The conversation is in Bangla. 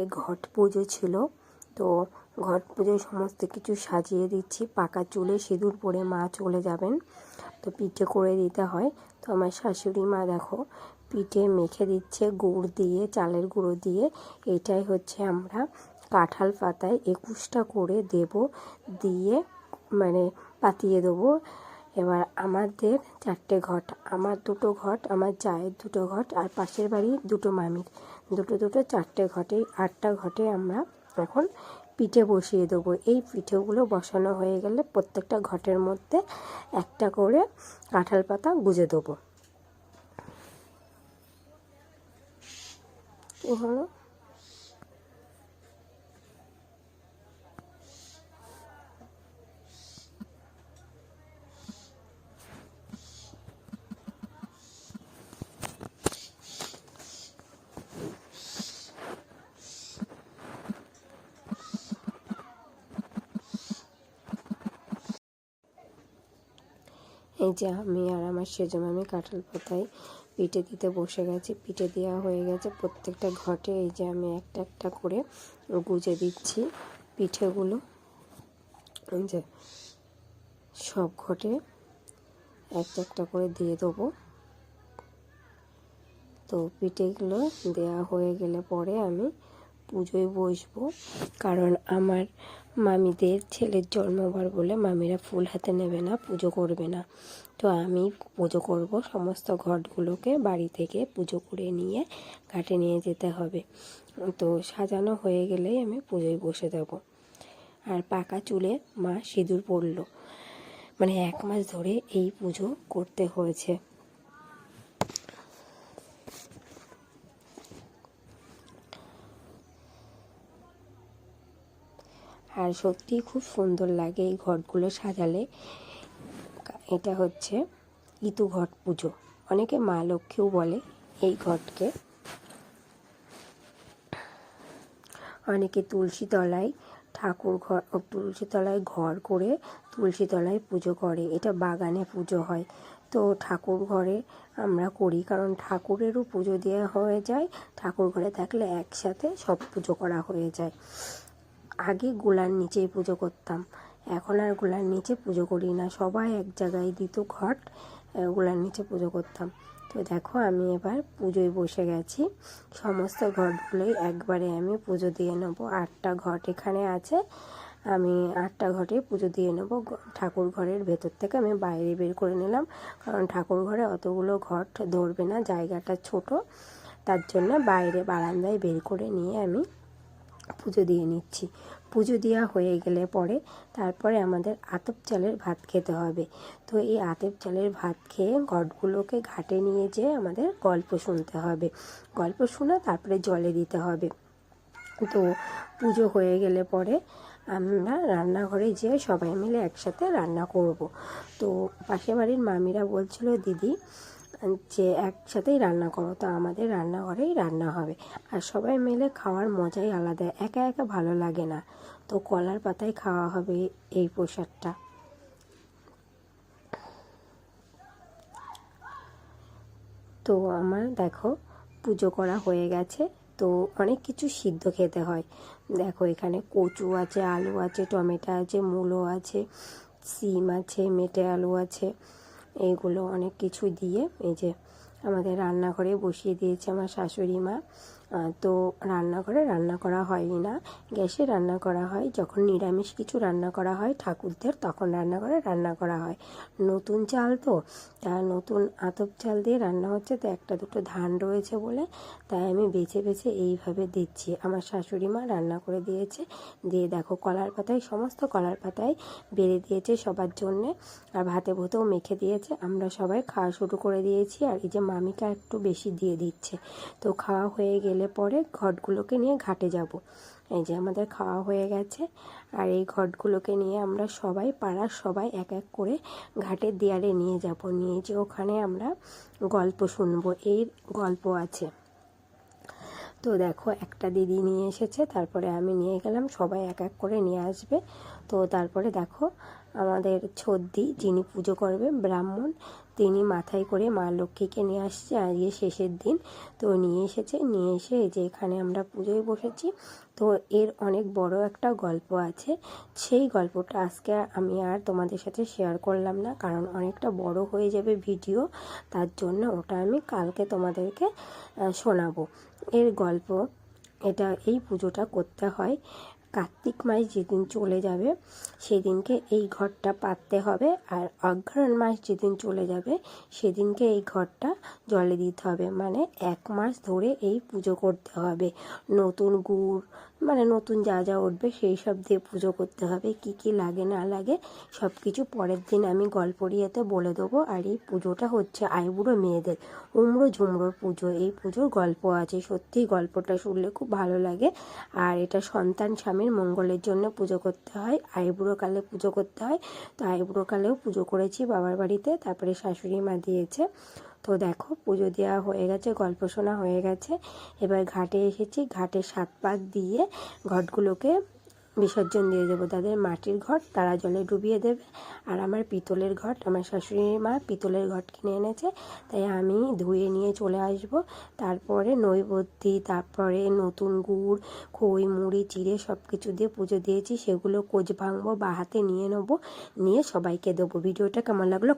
কালকে ঘট পুজো ছিল। তো ঘট পুজোয় সমস্ত কিছু সাজিয়ে দিচ্ছি। পাকা চুলে সিঁদুর পরে মা চলে যাবেন। তো পিঠে করে দিতে হয়। তো আমার শাশুড়ি মা দেখো, পিঠে মেখে দিচ্ছে, গুড় দিয়ে, চালের গুঁড়ো দিয়ে। এটাই হচ্ছে আমরা কাঁঠাল পাতায় একুশটা করে দেব, দিয়ে মানে পাতিয়ে দেবো। এবার আমাদের চারটে ঘট, আমার দুটো ঘট, আমার চায়ের দুটো ঘট, আর পাশের বাড়ি দুটো মামির। দুটো দুটো, চারটে ঘটে, আটটা ঘটে আমরা এখন পিঠে বসিয়ে দেবো। এই পিঠেগুলো বসানো হয়ে গেলে প্রত্যেকটা ঘটের মধ্যে একটা করে কাঁঠাল পাতা গুজে দেবো। এই এই যে আমি আর আমার সেজো মামি কাঁঠাল পাতায় পিঠে দিতে বসে গেছি। পিঠে দেওয়া হয়ে গেছে। প্রত্যেকটা ঘটে এই যে আমি একটা একটা করে গুজে দিচ্ছি পিঠেগুলো। যে সব ঘটে। একটা একটা করে দিয়ে দেবো। তো পিঠেগুলো দেওয়া হয়ে গেলে পরে আমি পুজোয় বসবো। কারণ আমার মামিদের ছেলের জন্মবার বলে মামিরা ফুল হাতে নেবে না, পুজো করবে না। তো আমি পুজো করব সমস্ত ঘটগুলোকে বাড়ি থেকে পুজো করে নিয়ে ঘাটে নিয়ে যেতে হবে। তো সাজানো হয়ে গেলেই আমি পুজোয় বসে যাব। আর পাকা চুলে মা সিঁদুর পরলো। মানে এক মাস ধরে এই পুজো করতে হয়েছে। আর সত্যি খুব সুন্দর লাগে এই ঘটগুলো সাজালে। এটা হচ্ছে ইতু ঘট পুজো। অনেকে মা লক্ষ্মীও বলে এই ঘটকে। অনেকে তুলসী তলায় ঠাকুর ঘর তুলসী তলায় ঘর করে তুলসী তলায় পুজো করে। এটা বাগানে পুজো হয়। তো ঠাকুর ঘরে আমরা করি, কারণ ঠাকুরেরও পুজো দেওয়া হয়ে যায়। ঠাকুর ঘরে থাকলে একসাথে সব পুজো করা হয়ে যায়। আগে গোলার নিচেই পুজো করতাম। এখন আর গোলার নিচে পুজো করি না। সবাই এক জায়গায় দিত ঘট গোলার নিচে পুজো করতাম। তো দেখো, আমি এবার পুজোয় বসে গেছি। সমস্ত ঘটগুলোই একবারে আমি পুজো দিয়ে নেব। আটটা ঘট এখানে আছে। আমি আটটা ঘটে পুজো দিয়ে নেব। ঠাকুর ঘরের ভেতর থেকে আমি বাইরে বের করে নিলাম। কারণ ঠাকুর ঘরে অতগুলো ঘট ধরবে না, জায়গাটা ছোট। তার জন্য বাইরে বারান্দায় বের করে নিয়ে আমি পুজো দিয়ে নিচ্ছি। পুজো দেওয়া হয়ে গেলে পরে তারপরে আমাদের আতপ চালের ভাত খেতে হবে। তো এই আতপ চালের ভাত খেয়ে ঘটগুলোকে ঘাটে নিয়ে যেয়ে আমাদের গল্প শুনতে হবে। গল্প শুনে তারপরে জলে দিতে হবে। তো পুজো হয়ে গেলে পরে আমরা রান্নাঘরে যেয়ে সবাই মিলে একসাথে রান্না করব। তো পাশের বাড়ির মামিরা বলছিল, দিদি যে একসাথেই রান্না করো, তো আমাদের রান্নাঘরেই রান্না হবে। আর সবাই মিলে খাওয়ার মজাই আলাদা, একা একা ভালো লাগে না। তো কলার পাতায় খাওয়া হবে এই প্রসাদটা। তো আমার দেখো, পুজো করা হয়ে গেছে। তো অনেক কিছু সিদ্ধ খেতে হয়। দেখো এখানে কচু আছে, আলু আছে, টমেটো আছে, মূলো আছে, সিম আছে, মেটে আলু আছে। এইগুলো অনেক কিছু দিয়ে এই যে আমাদের রান্নাঘরে বসিয়ে দিয়েছে আমার শাশুড়ি মা। তো রান্নাঘরে রান্না করা হয়ই না। গ্যাসে রান্না করা হয়। যখন নিরামিষ কিছু রান্না করা হয়, ঠাকুরদের তখন রান্নাঘরে রান্না করা হয়। নতুন চাল তো তার নতুন আতপ চাল দিয়ে রান্না হচ্ছে, তো একটা দুটো ধান রয়েছে বলে, তাই আমি বেছে বেছে এইভাবে দিচ্ছি। আমার শাশুড়ি মা রান্না করে দিয়েছে। দিয়ে দেখো, কলার পাতায়, সমস্ত কলার পাতায় বেড়ে দিয়েছে সবার জন্যে। আর ভাতে ভুতেও মেখে দিয়েছে। আমরা সবাই খাওয়া শুরু করে দিয়েছি। আর এই যে মামিকা একটু বেশি দিয়ে দিচ্ছে। তো খাওয়া হয়ে গেলে গেলে পরে ঘটগুলোকে নিয়ে ঘাটে যাব। এই যে আমাদের খাওয়া হয়ে গেছে। আর এই ঘটগুলোকে নিয়ে আমরা সবাই, পাড়ার সবাই এক এক করে ঘাটের দেয়ালে নিয়ে যাব। নিয়ে যে ওখানে আমরা গল্প শুনব। এই গল্প আছে। তো দেখো, একটা দিদি নিয়ে এসেছে। তারপরে আমি নিয়ে গেলাম। সবাই এক এক করে নিয়ে আসবে। তো তারপরে দেখো আমাদের ছদ্দি যিনি পুজো করবে, ব্রাহ্মণ, তিনি মাথায় করে মা লক্ষ্মীকে নিয়ে আসছে আজকে শেষের দিন। তো নিয়ে এসেছে, নিয়ে এসে যে এখানে আমরা পুজোয় বসেছি। তো এর অনেক বড় একটা গল্প আছে। সেই গল্পটা আজকে আমি আর তোমাদের সাথে শেয়ার করলাম না, কারণ অনেকটা বড় হয়ে যাবে ভিডিও। তার জন্য ওটা আমি কালকে তোমাদেরকে শোনাবো। এর গল্প, এটা এই পুজোটা করতে হয়। কার্তিক মাস যেদিন চলে যাবে, সেদিনকে এই ঘরটা পাততে হবে। আর অঘ্রাণ মাস যেদিন চলে যাবে, সেদিনকে এই ঘরটা জলে দিতে হবে। মানে এক মাস ধরে এই পুজো করতে হবে। নতুন গুড় মানে নতুন যা যা উঠবে সেই সব দিয়ে পুজো করতে হবে, কি কি লাগে না লাগে সব কিছু পরের দিন আমি গল্পরিয়াতে বলে দেবো। আর এই পুজোটা হচ্ছে আইবুড়ো মেয়েদের উমড়ো ঝুমড়োর পুজো। এই পুজোর গল্প আছে, সত্যিই গল্পটা শুনলে খুব ভালো লাগে। আর এটা সন্তান স্বামীর মঙ্গলের জন্য পুজো করতে হয়, আইবুড়ো কালে পুজো করতে হয়। তো আইবুড়ো কালেও পুজো করেছি বাবার বাড়িতে, তারপরে শাশুড়ি মা দিয়েছে। তো দেখো, পুজো দেওয়া হয়ে গেছে, গল্প শোনা হয়ে গেছে। এবার ঘাটে এসেছি, ঘাটে সাত পাক দিয়ে ঘটগুলোকে বিসর্জন দিয়ে দেবো। তাদের মাটির ঘট, তারা জলে ডুবিয়ে দেবে। আর আমার পিতলের ঘট, আমার শাশুড়ি মা পিতলের ঘট কিনে এনেছে। তাই আমি ধুয়ে নিয়ে চলে আসব। তারপরে নৈবদ্যি, তারপরে নতুন গুড়, খই, মুড়ি, চিড়ে সব কিছু দিয়ে পুজো দিয়েছি। সেগুলো কোচ ভাঙবো, বা হাতে নিয়ে নেব। নিয়ে সবাইকে দেবো। ভিডিওটা কেমন লাগল?